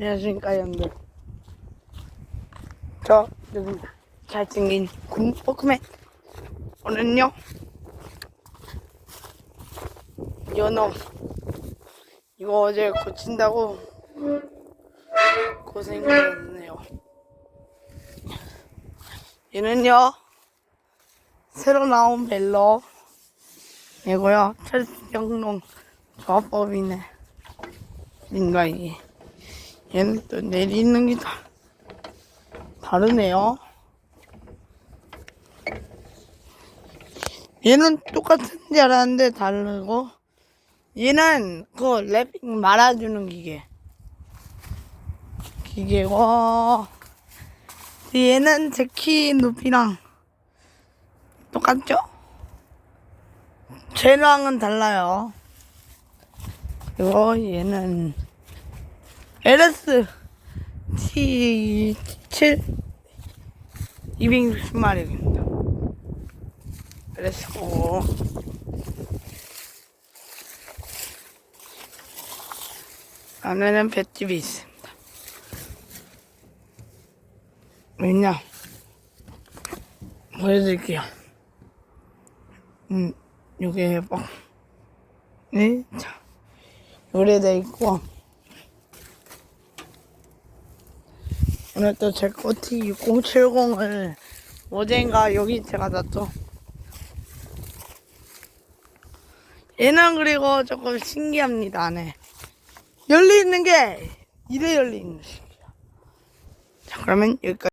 안녕하십니까 여러분들. 저 여기 잘생긴 군 포크맨. 오늘은요 연어. 이거 어제 고친다고 고생을 했네요. 얘는요 새로 나온 벨러 이고요. 철경농 조합법이네 인가 이게 얘는 또 내리는 게 다, 다르네요. 얘는 똑같은 줄 알았는데 다르고 얘는 그 랩핑 말아주는 기계 기계고 얘는 제 키 높이랑 똑같죠? 쟤랑은 달라요. 그리고 얘는 LS T7 260마력입니다. LS고 안에는 볏집이 있습니다. 왜냐? 보여드릴게요. 음, 요게 뭐, 네, 자, 요래돼 있고, 오늘 또제 꼬티 070을 어젠가 여기 제가 놨죠. 얘는 그리고 조금 신기합니다, 안에. 열리는 게, 이래 거 신기해요. 자, 그러면 여기까지.